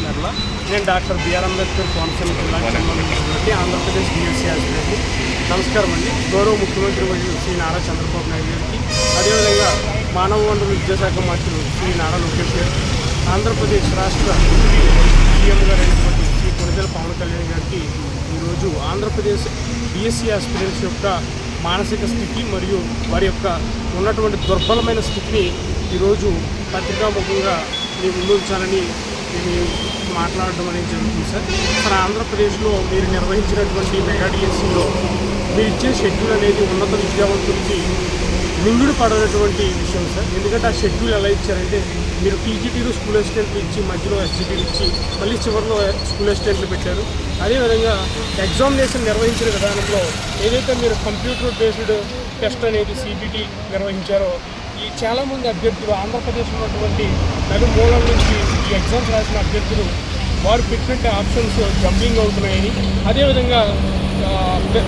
మెర్ల నేను doctor BR Ambedkar Konaseema జిల్లా సంబంధించినటువంటి ఆంధ్రప్రదేశ్ డిఎస్సీ హాస్పిటల్కి నమస్కారం అండి. గౌరవ ముఖ్యమంత్రి వర్యులు శ్రీ నారా చంద్రబాబు నాయుడు గారికి అదేవిధంగా మానవ వనరుల విద్యాశాఖ మంత్రులు శ్రీ నారా లోకేష్ గారు ఆంధ్రప్రదేశ్ రాష్ట్ర సీఎం గారు అయినటువంటి శ్రీ కొనజల పవన్ కళ్యాణ్ గారికి ఈరోజు ఆంధ్రప్రదేశ్ డిఎస్సీ ఆస్పిరెంట్స్ యొక్క మానసిక స్థితి మరియు వారి యొక్క ఉన్నటువంటి దుర్బలమైన స్థితిని ఈరోజు పత్రికాముఖంగా మేము ముందు ఉంచాలని మాట్లాడడం అనేది జరుగుతుంది సార్. మన ఆంధ్రప్రదేశ్లో మీరు నిర్వహించినటువంటి మెగా డిఎస్సిలో మీరు ఇచ్చే షెడ్యూల్ అనేది ఉన్నత విద్యావంతులకి మింగుడు పడనటువంటి విషయం సార్. ఎందుకంటే ఆ షెడ్యూల్ ఎలా ఇచ్చారంటే మీరు పీజీటీలు స్కూల్ అసిస్టెంట్లు ఇచ్చి మధ్యలో ఎస్జిటీలు ఇచ్చి మళ్ళీ చివరిలో స్కూల్ అసిస్టెంట్లు పెట్టారు. అదేవిధంగా ఎగ్జామినేషన్ నిర్వహించిన విధానంలో ఏదైతే మీరు కంప్యూటర్ బేస్డ్ టెస్ట్ అనేది సీబీటీ నిర్వహించారో ఈ చాలామంది అభ్యర్థులు ఆంధ్రప్రదేశ్లో ఉన్నటువంటి నలుమూలల నుంచి ఈ ఎగ్జామ్స్ రాసిన అభ్యర్థులు వారు పెట్టినట్టు ఆప్షన్స్ జంపింగ్ అవుతున్నాయని. అదేవిధంగా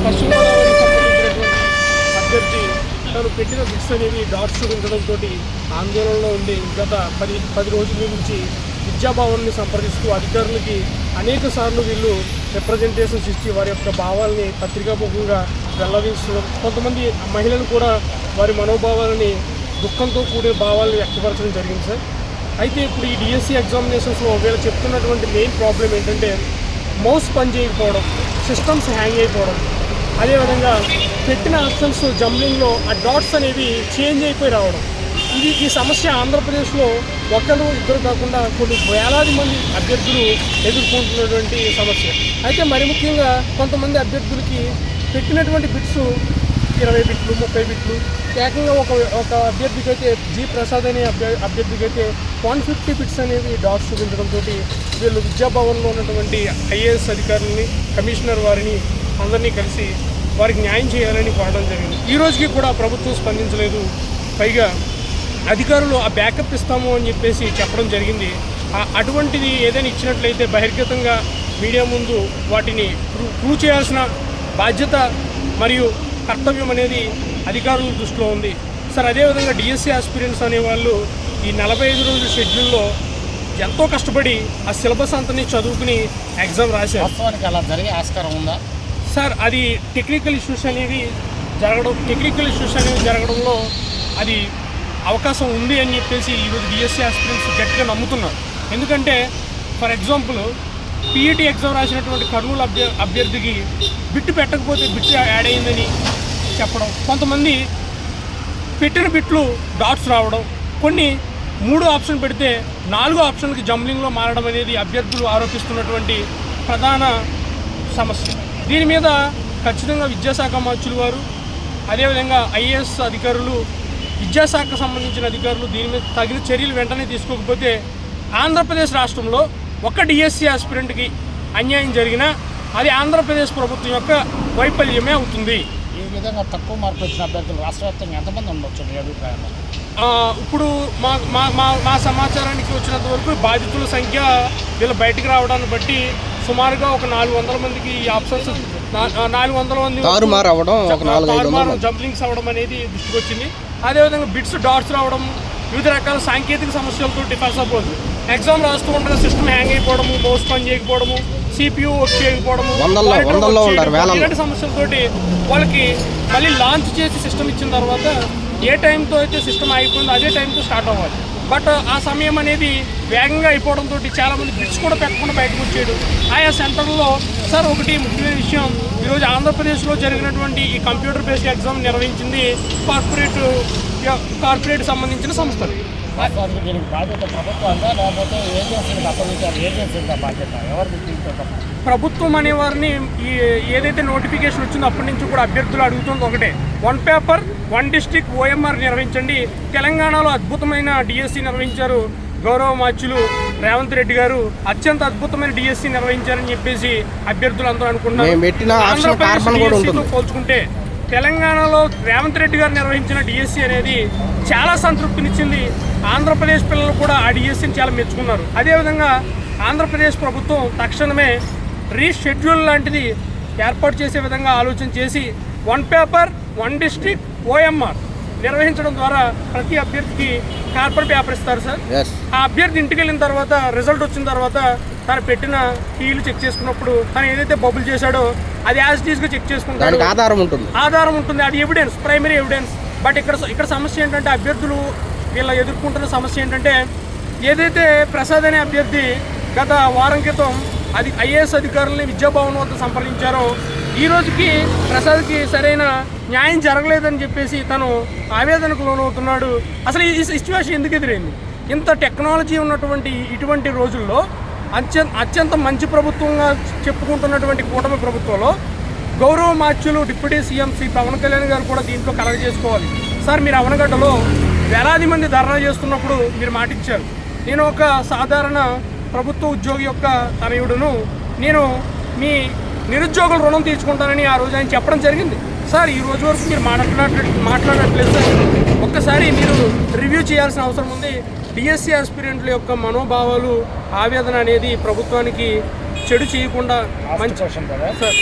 పశ్చిమ సంబంధించినటువంటి అభ్యర్థి తను పెట్టిన బుక్స్ అనేవి డాట్స్ ఉండడంతో ఆందోళనలో ఉండి గత పది పది రోజుల నుంచి విద్యాభవన్ని సంప్రదిస్తూ అధికారులకి అనేక సార్లు వీళ్ళు రిప్రజెంటేషన్స్ ఇచ్చి వారి యొక్క భావాల్ని పత్రికాముఖంగా వెల్లడించడం కొంతమంది మహిళలు కూడా వారి మనోభావాలని దుఃఖంతో కూడిన భావాలను వ్యక్తపరచడం జరిగింది సార్. అయితే ఇప్పుడు ఈ డిఎస్సి ఎగ్జామినేషన్స్లో వీళ్ళు చెప్తున్నటువంటి మెయిన్ ప్రాబ్లం ఏంటంటే మౌస్ పని చేయకపోవడం సిస్టమ్స్ హ్యాంగ్ అయిపోవడం. అదేవిధంగా పెట్టిన ఆప్షన్స్ జంబ్లింగ్లో ఆ డాట్స్ అనేవి చేంజ్ అయిపోయి రావడం. ఇది ఈ సమస్య ఆంధ్రప్రదేశ్లో ఒకరు ఇద్దరు కాకుండా కొన్ని వేలాది మంది అభ్యర్థులు ఎదుర్కొంటున్నటువంటి సమస్య. అయితే మరి ముఖ్యంగా కొంతమంది అభ్యర్థులకి పెట్టినటువంటి బిట్స్ ఇరవై బిట్లు ముప్పై బిట్లు ఏకంగా ఒక ఒక అభ్యర్థికి అయితే జి ప్రసాద్ అనే అభ్య అభ్యర్థికి అయితే వన్ ఫిఫ్టీ ఫిట్స్ అనేవి డాట్స్ చూపించడంతో వీళ్ళు విద్యాభవన్లో ఉన్నటువంటి ఐఏఎస్ అధికారులని కమిషనర్ వారిని అందరినీ కలిసి వారికి న్యాయం చేయాలని కోరడం జరిగింది. ఈ రోజుకి కూడా ప్రభుత్వం స్పందించలేదు. పైగా అధికారులు ఆ బ్యాకప్ ఇస్తాము అని చెప్పేసి చెప్పడం జరిగింది. ఆ- అటువంటిది ఏదైనా ఇచ్చినట్లయితే బహిర్గతంగా మీడియా ముందు వాటిని ప్రూవ్ చేయాల్సిన బాధ్యత మరియు కర్తవ్యం అనేది అధికారుల దృష్టిలో ఉంది. సార్ అదేవిధంగా డిఎస్సి ఆస్పిరెంట్స్ అనేవాళ్ళు ఈ నలభై ఐదు రోజుల షెడ్యూల్లో ఎంతో కష్టపడి ఆ సిలబస్ అంతని చదువుకుని ఎగ్జామ్ రాశారు. వాస్తవానికి అలా జరిగే ఆస్కారం ఉందా? సార్ అది టెక్నికల్ ఇష్యూస్ అనేవి జరగడం టెక్నికల్ ఇష్యూస్ అనేవి జరగడంలో అది అవకాశం ఉంది అని చెప్పేసి ఈరోజు డిఎస్సీ ఆస్పిరెంట్స్ గట్టిగా నమ్ముతున్నారు. ఎందుకంటే ఫర్ ఎగ్జాంపుల్ పీఈటీ ఎగ్జామ్ రాసినటువంటి కర్నూలు అభ్య అభ్యర్థికి బిట్టు పెట్టకపోతే బిట్టు యాడ్ అయిందని చెప్పడం కొంతమంది పెట్టిన బిట్లు డాట్స్ రావడం కొన్ని మూడు ఆప్షన్ పెడితే నాలుగో ఆప్షన్కి జంబ్లింగ్లో మారడం అనేది అభ్యర్థులు ఆరోపిస్తున్నటువంటి ప్రధాన సమస్య. దీని మీద ఖచ్చితంగా విద్యాశాఖ మంత్రులు వారు అదేవిధంగా ఐఏఎస్ అధికారులు విద్యాశాఖకు సంబంధించిన అధికారులు దీని మీద తగిన చర్యలు వెంటనే తీసుకోకపోతే ఆంధ్రప్రదేశ్ రాష్ట్రంలో ఒక డిఎస్సి ఆస్పిరెంట్కి అన్యాయం జరిగినా అది ఆంధ్రప్రదేశ్ ప్రభుత్వం యొక్క వైఫల్యమే అవుతుంది. ఈ విధంగా తక్కువ మార్కులు వచ్చిన అభ్యర్థులు రాష్ట్ర వ్యాప్తంగా ఎంతమంది ఉండొచ్చు మీ అభిప్రాయంలో? ఆ, ఇప్పుడు మా మా మా మా సమాచారానికి వచ్చినంత వరకు బాధితుల సంఖ్య వీళ్ళు బయటికి రావడాన్ని బట్టి సుమారుగా ఒక నాలుగు వందల మందికి ఈ ఆప్షన్స్ నాలుగు వందల మంది తారుమారు. జంప్లింగ్స్ అవ్వడం అనేది దృష్టికి వచ్చింది. అదేవిధంగా బిట్స్ డాట్స్ రావడం వివిధ రకాల సాంకేతిక సమస్యలతో ఫర్ సపోజ్ ఎగ్జామ్ రాస్తూ ఉండగా సిస్టమ్ హ్యాంగ్ అయిపోవడము మౌస్ పని చేయకపోవడము సిపియూ వర్క్ చేయకపోవడము. వందల్లో- వందల్లో. ఇలాంటి సమస్యలతోటి వాళ్ళకి మళ్ళీ లాంచ్ చేసి సిస్టమ్ ఇచ్చిన తర్వాత ఏ టైంతో అయితే సిస్టమ్ అయిపోయిందో అదే టైంతో స్టార్ట్ అవ్వాలి. బట్ ఆ సమయం అనేది వేగంగా అయిపోవడంతో చాలామంది బిట్స్ కూడా పెట్టకుండా బయటకు వచ్చాడు ఆయా సెంటర్లో సార్ ఒకటి ముఖ్యమైన విషయం. ఈరోజు ఆంధ్రప్రదేశ్లో జరిగినటువంటి ఈ కంప్యూటర్ బేస్డ్ ఎగ్జామ్ నిర్వహించింది కార్పొరేట్ కార్పొరేట్ సంబంధించిన సంస్థలు. దీనికి బాధ్యత ప్రభుత్వంగా లేకపోతే ఏజెన్సీలకు అప్పగించారు బాధ్యత ఎవరు దీంతో ప్రభుత్వం అనే వారిని ఈ ఏదైతే నోటిఫికేషన్ వచ్చిందో అప్పటి నుంచి కూడా అభ్యర్థులు అడుగుతుంది ఒకటే. One paper one district OMR నిర్వహించండి. తెలంగాణలో అద్భుతమైన డిఎస్సి నిర్వహించారు గౌరవ మార్చులు రేవంత్ రెడ్డి గారు. అత్యంత అద్భుతమైన డిఎస్సి నిర్వహించారని చెప్పేసి అభ్యర్థులు అందరూ ఉంటుంది. పోల్చుకుంటే తెలంగాణలో రేవంత్ రెడ్డి గారు నిర్వహించిన డిఎస్సి అనేది చాలా సంతృప్తినిచ్చింది. ఆంధ్రప్రదేశ్ పిల్లలు కూడా ఆ డిఎస్సిని చాలా మెచ్చుకున్నారు. అదేవిధంగా ఆంధ్రప్రదేశ్ ప్రభుత్వం తక్షణమే రీషెడ్యూల్ లాంటిది ఏర్పాటు చేసే విధంగా ఆలోచన చేసి one paper one district OMR నిర్వహించడం ద్వారా ప్రతి అభ్యర్థికి కార్బన్ పేపర్ ఇస్తారు సార్. ఆ అభ్యర్థి ఇంటికి వెళ్ళిన తర్వాత రిజల్ట్ వచ్చిన తర్వాత తను పెట్టిన కీలు చెక్ చేసుకున్నప్పుడు తను ఏదైతే బబుల్ చేశాడో అది యాజ్గా చెక్ చేసుకుంటాడు. ఆధారం ఉంటుంది. ఆధారం ఉంటుంది. అది ఎవిడెన్స్ ప్రైమరీ ఎవిడెన్స్ బట్ ఇక్కడ ఇక్కడ సమస్య ఏంటంటే అభ్యర్థులు వీళ్ళ ఎదుర్కొంటున్న సమస్య ఏంటంటే ఏదైతే ప్రసాద్ అనే అభ్యర్థి గత వారం క్రితం అది ఐఏఎస్ అధికారులని విద్యాభవన్ వద్ద సంప్రదించారో ఈ రోజుకి ప్రసాద్కి సరైన న్యాయం జరగలేదని చెప్పేసి తను ఆవేదనకు లోనవుతున్నాడు. అసలు ఈ సిచ్యువేషన్ ఎందుకు ఎదురైంది? ఇంత టెక్నాలజీ ఉన్నటువంటి ఇటువంటి రోజుల్లో అత్యంత అత్యంత మంచి ప్రభుత్వంగా చెప్పుకుంటున్నటువంటి కూటమి ప్రభుత్వంలో గౌరవ మార్చులు డిప్యూటీ సీఎం శ్రీ పవన్ కళ్యాణ్ గారు కూడా దీంట్లో కలగ చేసుకోవాలి సార్ మీరు అవనగడ్డలో వేలాది మంది ధర్నా చేస్తున్నప్పుడు మీరు మాటిచ్చారు. నేను ఒక సాధారణ ప్రభుత్వ ఉద్యోగి యొక్క తనయుడును నేను మీ నిరుద్యోగుల రుణం తీర్చుకుంటానని ఆ రోజు ఆయన చెప్పడం జరిగింది. సార్ ఈ రోజు వరకు మీరు మాట్లాడట్లేదు మాట్లాడట్లేదు సార్. ఒక్కసారి మీరు రివ్యూ చేయాల్సిన అవసరం ఉంది. డిఎస్సి ఆస్పిరెంట్ల యొక్క మనోభావాలు ఆవేదన అనేది ప్రభుత్వానికి చెడు చేయకుండా మంచి మంచి క్వశ్చన్ కదా సార్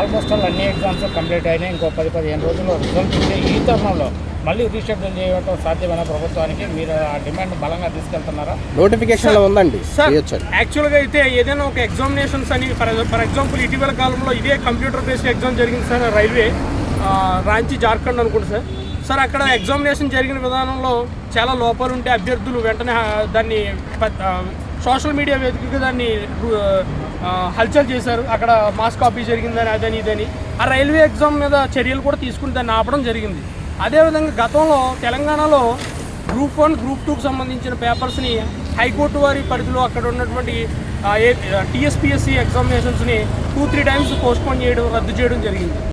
ఆల్మోస్ట్ ఆల్ అన్ని ఎగ్జామ్స్ కంప్లీట్ అయినాయి. ఇంకో పది పదిహేను రోజుల్లో రిజల్ట్ ఇచ్చే ఈ తరుణంలో మళ్ళీ రీషెడ్యూల్ చేయడం సాధ్యమైన ప్రభుత్వానికి? మీరు ఆ డిమాండ్ బలంగా తీసుకెళ్తున్నారా? నోటిఫికేషన్లో ఉందండి. సార్ యాక్చువల్గా అయితే ఏదైనా ఒక ఎగ్జామినేషన్స్ అని ఫర్ ఫర్ ఎగ్జాంపుల్ ఇటీవల కాలంలో ఇదే కంప్యూటర్ బేస్డ్ ఎగ్జామ్ జరిగింది సార్ రైల్వే ఆ, రాంచీ జార్ఖండ్ అనుకుంటా సార్. సార్ అక్కడ ఎగ్జామినేషన్ జరిగిన విధానంలో చాలా లోపాలు ఉంటే అభ్యర్థులు వెంటనే దాన్ని సోషల్ మీడియా వేదికగా దాన్ని హల్చల్ చేశారు. అక్కడ మాస్ కాపీ జరిగిందని అదని ఇదని. ఆ రైల్వే ఎగ్జామ్ మీద చర్యలు కూడా తీసుకుని దాన్ని ఆపడం జరిగింది. అదేవిధంగా గతంలో తెలంగాణలో గ్రూప్ వన్ గ్రూప్ టూకి సంబంధించిన పేపర్స్ని హైకోర్టు వారి పరిధిలో అక్కడ ఉన్నటువంటి టీఎస్పిఎస్సి ఎగ్జామినేషన్స్ని టూ త్రీ టైమ్స్ పోస్ట్పోన్ చేయడం రద్దు చేయడం జరిగింది.